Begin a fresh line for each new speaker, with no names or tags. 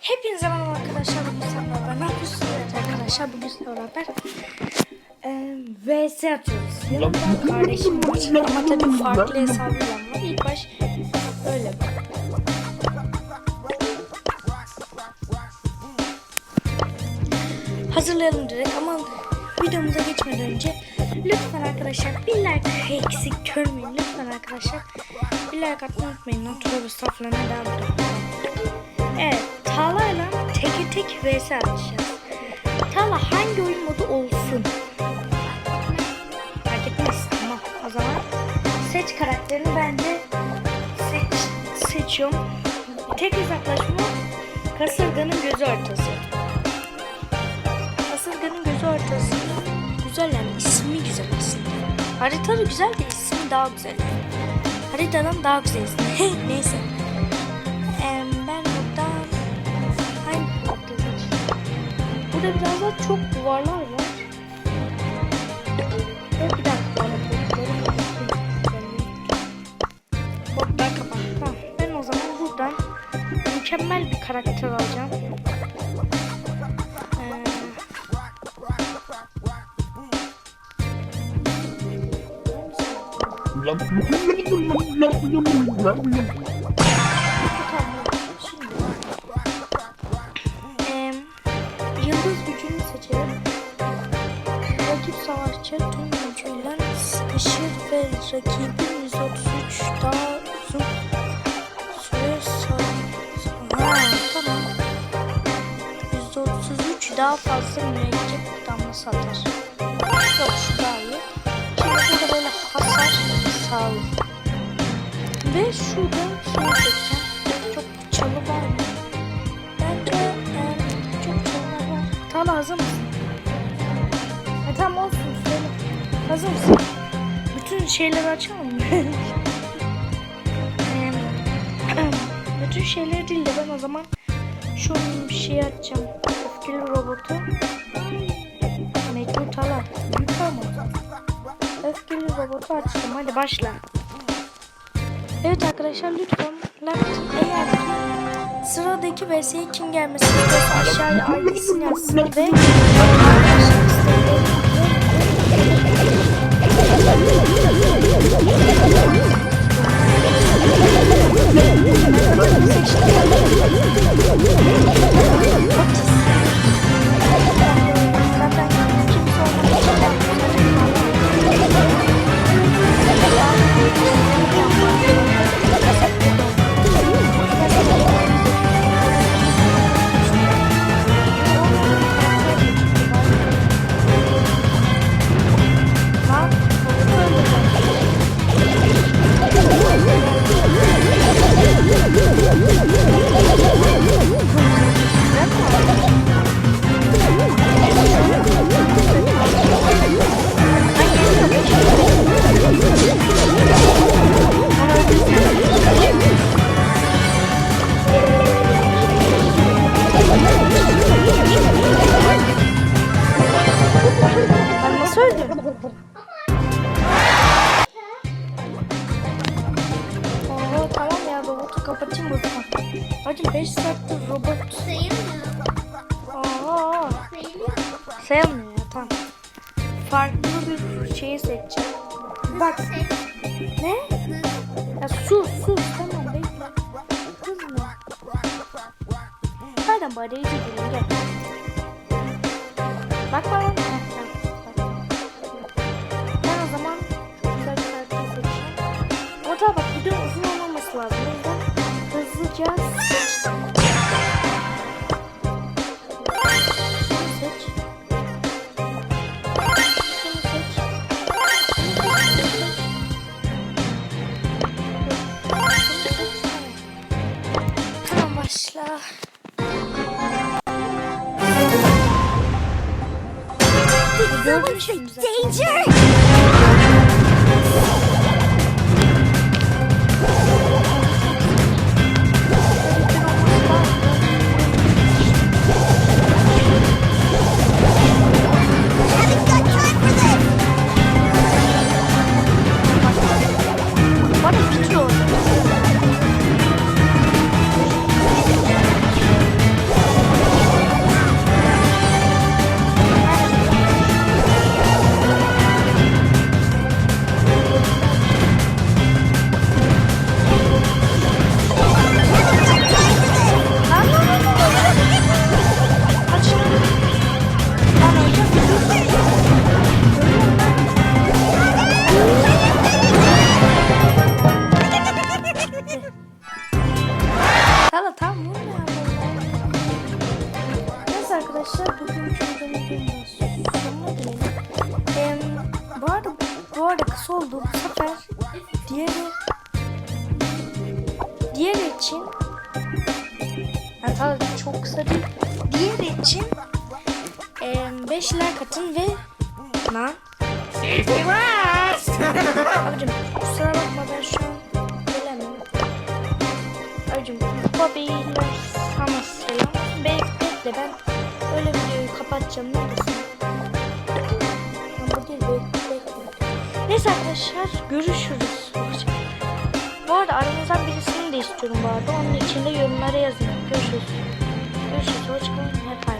Hepinize merhaba arkadaşlar. Bugün sizlerle beraber Evet arkadaşlar? Bugün sizlerle beraber eee VS atıyoruz. Yanımda kardeşim var. Ama tabii farklı hesabıyla var. İlk baş öyle bak. Hazırlayalım direkt ama videomuza geçmeden önce lütfen arkadaşlar bir like eksik görmeyin lütfen arkadaşlar bir like atmayı unutmayın estağfurullah ne devam edelim. Evet Tala'yla tek tek vs atacağız. Tala hangi oyun modu olsun? Fark etmez tamam o zaman seç karakterini ben de seç, seçiyorum. Tek hesaplaşma kasırganın gözü ortası. Kasırganın gözü ortası. Güzel yani ismi güzel aslında. Harita da güzel de ismi daha güzel. Haritadan daha güzel ismi. Neyse. Burada biraz daha çok duvarlar var. Bir dakika. Botlar kapat. Tamam. Ben o zaman buradan mükemmel bir karakter alacağım. Ee, Savaşçı tüm gücüyle sıkışır ve rakibin 133 daha uzun süre. Ha, tamam. 133 daha fazla mürekkep damlası atar. Yok şu daha iyi. Şimdi burada böyle hasar sağlıyor. Ve şurada şey seçeceğim. Hazır mısın? Bütün şeyleri açalım mı? Bütün şeyleri değil de ben o zaman şu bir şey açacağım. Öfkeli robotu. Mecbur Tala. Olmadı. Öfkeli robotu açtım. Hadi başla. Evet arkadaşlar lütfen like eğer ki sıradaki VS'ye kim gelmesi istiyorsa aşağıya ailesini yazsın ve
sayılmıyor
ya tamam. Farklı bir şeyi seçeceğim. Bak ne? Ya sus sus tamam bekle. Kızma. Nereden bari iyice gelin gel. Bak bana. Ben o zaman güzel bir karakter seçeceğim. Tabii bak videonun uzun olmaması lazım. O yüzden hızlıca Someone
danger! Ee, bu
arada bu arada oldu. Bu sefer diğeri diğer için yani tabii çok kısa değil. Diğer için 5 e, like atın ve lan. Abicim kusura bakma ben şu an gelemiyorum abicim Bobby ile Hamas selam bekle ben kapatacağım. Neyse arkadaşlar görüşürüz. Bu arada aranızdan birisini de istiyorum bu arada. Onun için de yorumlara yazın. Görüşürüz. Görüşürüz. Hoşçakalın. Hep